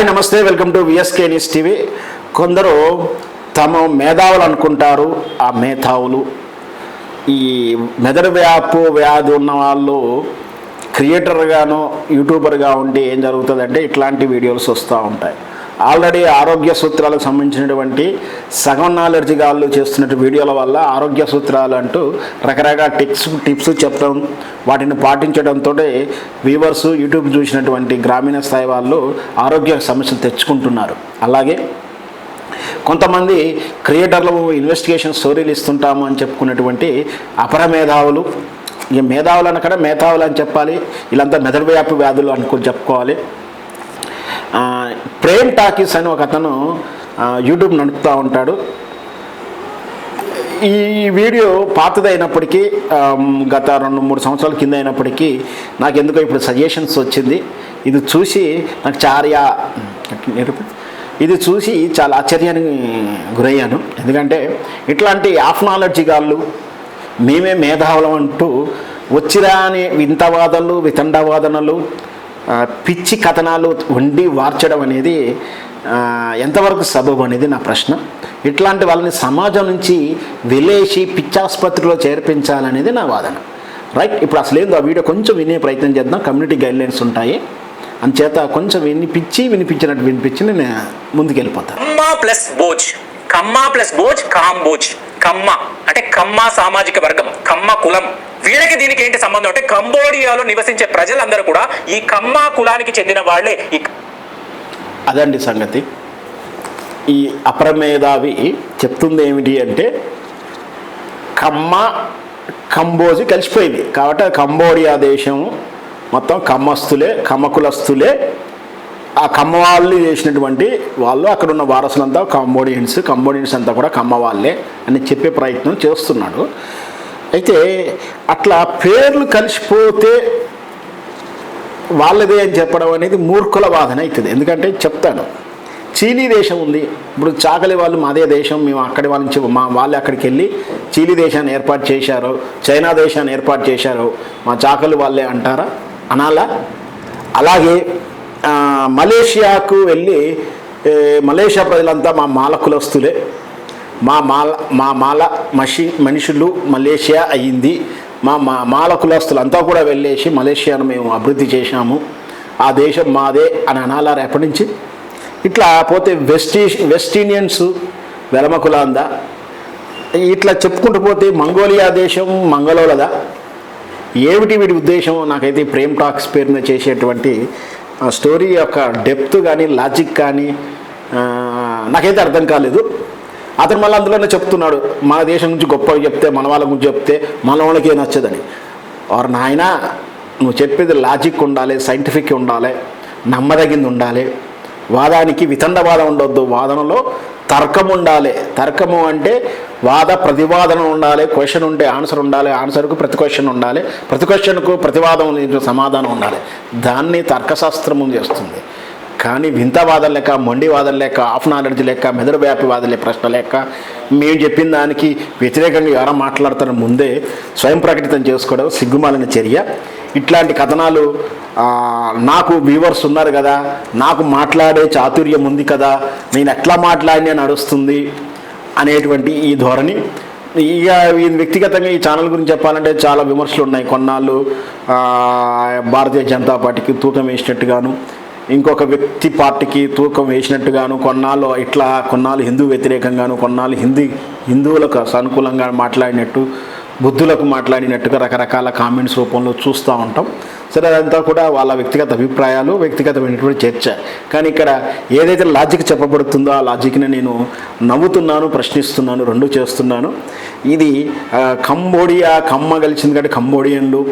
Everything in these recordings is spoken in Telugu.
Hi namaste welcome to VSK news TV కొందరు తమ మేధావులు అనుకుంటారు ఆ మేధావులు. ఈ మెదడు వ్యాపు వ్యాధి ఉన్న వాళ్ళు క్రియేటర్గాను యూట్యూబర్గా ఉండి ఏం జరుగుతుందంటే ఇట్లాంటి వీడియోస్ వస్తూ ఉంటాయి. ఆల్రెడీ ఆరోగ్య సూత్రాలకు సంబంధించినటువంటి సగం నాలెడ్జ్ గాళ్ళు చేస్తున్న వీడియోల వల్ల ఆరోగ్య సూత్రాలు అంటూ రకరకాల టిప్స్ టిప్స్ చెప్పడం వాటిని పాటించడంతో వ్యూవర్స్ యూట్యూబ్ చూసినటువంటి గ్రామీణ స్థాయి వాళ్ళు ఆరోగ్య సమస్యలు తెచ్చుకుంటున్నారు. అలాగే కొంతమంది క్రియేటర్లు ఇన్వెస్టిగేషన్ స్టోరీలు ఇస్తుంటాము అని చెప్పుకున్నటువంటి అపర మేధావులు ఇక మేధావులు అనకడ మేధావులు అని చెప్పాలి వీళ్ళంతా మెదడు వ్యాపి వ్యాధులు అనుకుని చెప్పుకోవాలి. ప్రేమ్ టాకీస్ అని ఒక అతను యూట్యూబ్ నడుపుతూ ఉంటాడు. ఈ వీడియో పాతదైనప్పటికీ గత రెండు మూడు సంవత్సరాల కింద అయినప్పటికీ నాకు ఎందుకో ఇప్పుడు సజెషన్స్ వచ్చింది. ఇది చూసి నాకు చార్యా ఇది చూసి చాలా ఆశ్చర్యానికి గురయ్యాను. ఎందుకంటే ఇట్లాంటి ఆఫ్ నాలెడ్జ్ గాళ్ళు మేమే మేధావులం అంటూ వచ్చిరాని వింతవాదనలు వితండవాదనలు పిచ్చి కథనాలు వండి వార్చడం అనేది ఎంతవరకు సబబు అనేది నా ప్రశ్న. ఇట్లాంటి వాళ్ళని సమాజం నుంచి వెలేసి పిచ్చాసుపత్రిలో చేర్పించాలనేది నా వాదన. రైట్ ఇప్పుడు అసలు ఏందో ఆ వీడియో కొంచెం వినే ప్రయత్నం చేద్దాం. కమ్యూనిటీ గైడ్లైన్స్ ఉంటాయి. అంచేత కొంచెం వినిపించి వినిపించినట్టు వినిపించి నేను ముందుకెళ్ళిపోతాను కమ్మ ప్లస్ బోజ్. కమ్మ ప్లస్ బోజ్ కాంబోజ్ కమ్మ. అంటే కమ్మ సామాజిక వర్గం కమ్మ కులం. వీళ్ళకి దీనికి ఏంటి సంబంధం అంటే కంబోడియాలో నివసించే ప్రజలందరూ కూడా ఈ కమ్మ కులానికి చెందిన వాళ్ళే. ఈ అదండి సంగతి. ఈ అప్రమేధావి చెప్తుంది ఏమిటి అంటే కమ్మ కంబోజి కలిసిపోయింది. కాబట్టి కంబోడియా దేశం మొత్తం కమ్మస్తులే కమ్మకులస్తులే ఆ కమ్మ వాళ్ళు చేసినటువంటి వాళ్ళు అక్కడ ఉన్న వారసులంతా కంబోడియన్స్ కంబోడియన్స్ అంతా కూడా కమ్మ వాళ్ళే అని చెప్పే ప్రయత్నం చేస్తున్నాడు. అయితే అట్లా పేర్లు కలిసిపోతే వాళ్ళదే అని చెప్పడం అనేది మూర్ఖుల వాదన అవుతుంది. ఎందుకంటే చెప్తాడు చీలీ దేశం ఉంది. ఇప్పుడు చాకలి వాళ్ళు మాదే దేశం మేము అక్కడి వాళ్ళ నుంచి మా వాళ్ళు అక్కడికి వెళ్ళి చీలీ దేశాన్ని ఏర్పాటు చేశారు చైనా దేశాన్ని ఏర్పాటు చేశారు. మా చాకలి వాళ్ళే అంటారా? అనాలా? అలాగే మలేషియాకు వెళ్ళి మలేషియా ప్రజలంతా మా మాల కులస్తులే. మా మాల మా మాల మషి మనుషులు మలేషియా అయ్యింది. మా మా మాల కులస్తులంతా కూడా వెళ్ళేసి మలేషియాను మేము అభివృద్ధి చేశాము. ఆ దేశం మాదే అని అనాలా రేపటి నుంచి? ఇట్లా పోతే వెస్టీ వెస్ట్ ఇండియన్స్ వెలమ కులాందా? ఇట్లా చెప్పుకుంటూ పోతే మంగోలియా దేశం మంగళోలదా ఏమిటి వీడి ఉద్దేశం? నాకైతే ప్రేమ్ టాక్స్ పేరున చేసేటువంటి ఆ స్టోరీ యొక్క డెప్త్ కానీ లాజిక్ కానీ నాకైతే అర్థం కాలేదు. అతను మళ్ళీ అందులోనే చెప్తున్నాడు మన దేశం గురించి గొప్పగా చెప్తే మన వాళ్ళ గురించి చెప్తే మన వాళ్ళకి నచ్చదని. వారు నాయన నువ్వు చెప్పేది లాజిక్ ఉండాలి సైంటిఫిక్ ఉండాలి నమ్మదగింది ఉండాలి. వాదానికి వితండవాదం ఉండొద్దు. వాదనలో తర్కం ఉండాలి. తర్కము అంటే వాద ప్రతివాదన ఉండాలి క్వశ్చన్ ఉంటే ఆన్సర్ ఉండాలి ఆన్సర్కు ప్రతి క్వశ్చన్ ఉండాలి ప్రతి క్వశ్చన్కు ప్రతివాదం సమాధానం ఉండాలి. దాన్ని తర్కశాస్త్రము చేస్తుంది. కానీ వింతవాదం లెక్క మొండివాదం లేక ఆఫ్ నాలెడ్జ్ లేక మెదడు వ్యాపి వాదలే ప్రశ్న లెక్క మేము చెప్పిన దానికి వ్యతిరేకంగా ఎవరో మాట్లాడుతున్న ముందే స్వయం ప్రకటితం చేసుకోవడం సిగ్గుమాలిన చర్య. ఇట్లాంటి కథనాలు నాకు వ్యూవర్స్ ఉన్నారు కదా నాకు మాట్లాడే చాతుర్యం ఉంది కదా నేను ఎట్లా మాట్లాడినా నడుస్తుంది అనేటువంటి ఈ ధోరణి. ఇక ఈ వ్యక్తిగతంగా ఈ ఛానల్ గురించి చెప్పాలంటే చాలా విమర్శలు ఉన్నాయి. కొన్నాళ్ళు భారతీయ జనతా పార్టీకి తూకం వేసినట్టుగాను ఇంకొక వ్యక్తి పార్టీకి తూకం వేసినట్టుగాను కొన్నాళ్ళు ఇట్లా కొన్నాళ్ళు హిందూ వ్యతిరేకంగాను కొన్నాళ్ళు హిందీ హిందువులకు అనుకూలంగా మాట్లాడినట్టు బుద్ధులకు మాట్లాడినట్టుగా రకరకాల కామెంట్స్ రూపంలో చూస్తూ ఉంటాం. సరే అదంతా కూడా వాళ్ళ వ్యక్తిగత అభిప్రాయాలు వ్యక్తిగతమైనటువంటి చర్చ. కానీ ఇక్కడ ఏదైతే లాజిక్ చెప్పబడుతుందో ఆ లాజిక్ని నేను నవ్వుతున్నాను ప్రశ్నిస్తున్నాను రెండు చేస్తున్నాను. ఇది కంబోడియా కమ్మ కలిసింది కాబట్టి కంబోడియన్లు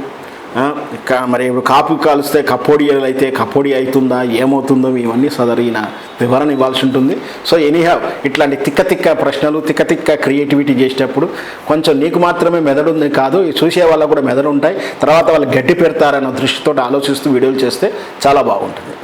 మరి ఇప్పుడు కాపు కాలుస్తే కప్పోడియాలు అయితే కప్పోడి అవుతుందా ఏమవుతుందో ఇవన్నీ సదరిన వివరణ ఇవ్వాల్సి ఉంటుంది. సో ఎనీహావ్ ఇట్లాంటి తిక్క తిక్క ప్రశ్నలు తిక్క తిక్క క్రియేటివిటీ చేసేటప్పుడు కొంచెం నీకు మాత్రమే మెదడు ఉంది కాదు చూసే వాళ్ళకు కూడా మెదడు ఉంటాయి తర్వాత వాళ్ళు గడ్డి పెడతారన్న దృష్టితో ఆలోచిస్తూ వీడియోలు చేస్తే చాలా బాగుంటుంది.